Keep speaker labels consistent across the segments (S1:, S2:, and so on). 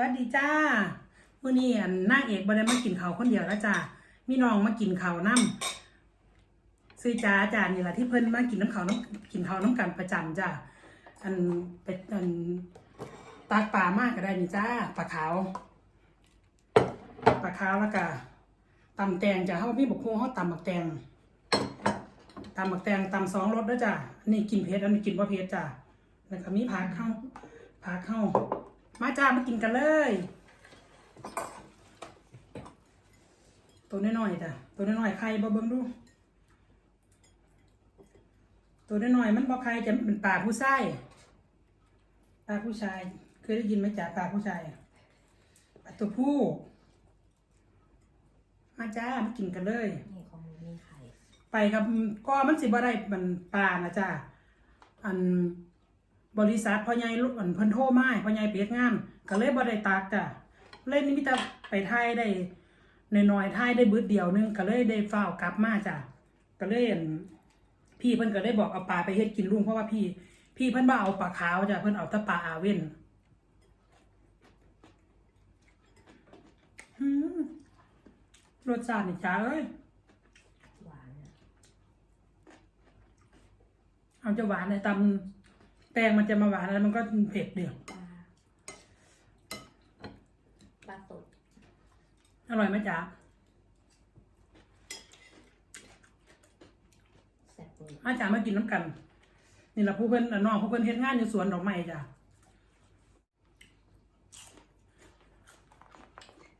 S1: วัสดีจ้ามื่อนี้อันนางเอกบ่ได้มากินข้าวคนเดียวแล้วจ้ามีน้องมากินข้าวน้ำซื้อจ้าจ้านี่แหละที่เพิ่นมากินน้ำข้าวน้ำกินข้าวน้ำกันประจำจ้าอันเป็นอันตากปลามากก็ได้นี่จ้าปลาขาวปลาขาวแล้วก็ตำแตงจ้าเขามีบกโคงเขาตำบักแตงตำบักแตงตำสองรสด้วยจ้านนี้กินเผ็ดอันนี้กินว่าเผ็ดจ้าแล้วก็มีผักเข้าผักเข้า มาจ้ามากินกันเลย ตัวน้อยๆจ้ะตัวน้อยๆใครบ่เบิ่งดู ตัวน้อยๆมันบ่ใครจะเป็นป่าผู้ชายป่าผู้ชาย เคยได้ยินไหมจ้าป่าผู้ชายปลาตัวผู้ มาจ้ามากินกันเลย
S2: นี่ของมึงมีไข่
S1: ไปกับก็มันสิบ่ได้มันปลานะจ้าอัน บริษัทพ่อใหญ่ลูกอันเพิ่นโทรมาให้พ่อใหญ่เปียกงานก็เลยบ่ได้ตากจ้ะเล่นนี่มีแต่ไปไทยได้น้อยๆไทยได้บึดเดียวหนึงก็เลยได้ฝ้าวกลับมาจ้ะก็เลยอั่นพี่เพิ่นก็เลยบอกเอาปลาไปเฮ็ดกินลุงเพราะว่าพี่ พี่เพิ่นบ่เอาปลาขาวจ้ะเพิ่นเอาแต่ปลาอาเว่นหืมรสชาตินี่จ้าเอ้ย
S2: หวานอะ
S1: เอาจะหวานเลยตำ แตงมันจะมาหวานแล้วมันก็เผ็ดเดียว
S2: ปลาปลาสด
S1: อร่อยไหมจ๊ะ
S2: แซ่บเลย
S1: อาจารย์มากินน้ำกัน นี่แหละผู้เพิ่นน่ะน้องผู้เพิ่นเฮ็ดงานอยู่สวนดอกไม้จ้ะ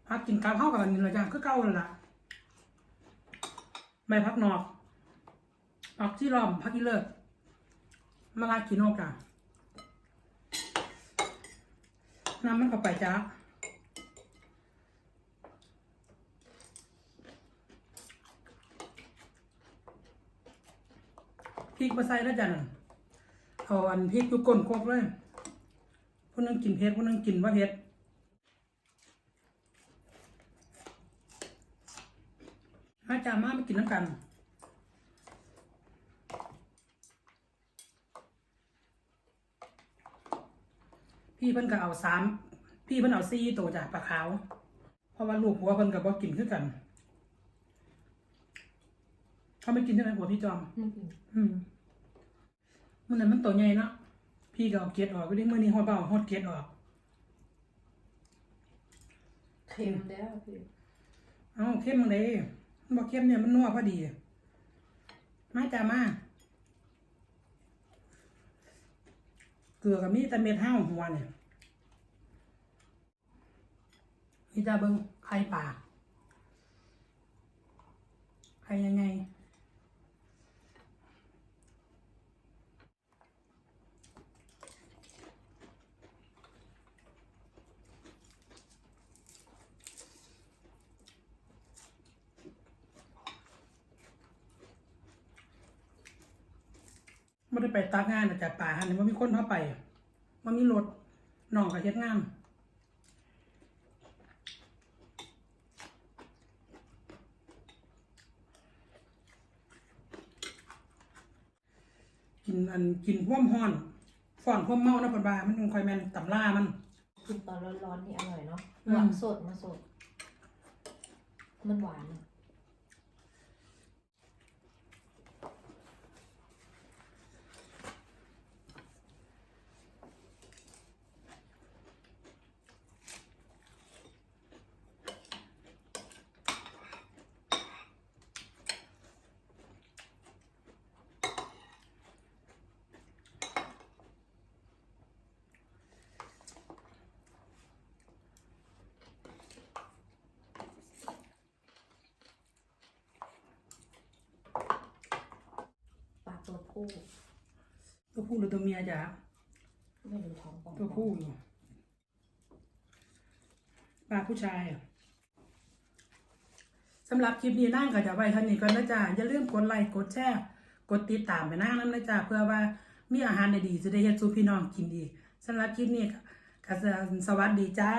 S1: พักกินกับข้าวกับอันนี้ละจ้ะก็เก่าแล้วล่ะใบพักนอกผักที่รอมพักที่เลิก มะลากินอกจ้ะน้ำมันเข้าไปจ้ะพริกมาใส่แล้วจ้ะนั่นเอาอันพริกอยู่ก้นโคกเลยผู้หนึงกินเผ็ดผู้หนึงกินว่าเผ็ดมาจ้ามามากินน้ำกัน พี่เพิ่นก็เอาสามพี่เพิ่นเอาสี่ตัวจากปลาขาว เพราะว่าลูกหัวเพิ่นก็บ่กินคือกัน เขาไม่กินใช่ไหมหัวพี่จอม
S2: ไม่กิน
S1: อืมมันนั้นมันตัวใหญ่เนาะพี่ก็เอาเกล็ดออกไปดิเมื่อนี้ฮอดเบาฮอดเกล็ดออก
S2: เค็มแล้วพี่
S1: เอาเข้มมันเลยมันบอกเข้มเนี่ยมันนัวพอดี มาจ้ามา เกลือกับมีแต่เม็ดห้าวหัวเนี่ยนี่จะเบิ้งไข่ป่าไข่ยังไง ไม่ได้ไปตากงานนะจากป่าหันนี่มันมีคนเข้าไป มันมีรถน้องกับเฮ็ดงานกินอันกินพ่วมห้อนฟ่อนพ่วมเมานะเพันบามันคอยแมนตำล่ามัน
S2: กินตอนร้อนๆนี่อร่อยเนาะ
S1: อืม
S2: หวานสดมาสด มันหวานอะ ผู้
S1: ตัวผู้หรือตัวเมียจ้ะ
S2: ไม่รู้ท้องป่อง
S1: ตัวผู้อยู่ปลาผู้ชายอะสำหรับคลิปนี้นั่งก็จะไว้เท่านี้ก่อนนะจ๊ะอย่าลืมกดไลค์กดแชร์กดติดตามไปนั่งนั้นนะจ๊ะเพื่อว่ามีอาหารดีๆจะได้เฮ็ดสู่พี่น้องกินดีสำหรับคลิปนี้ก็สวัสดีจ้า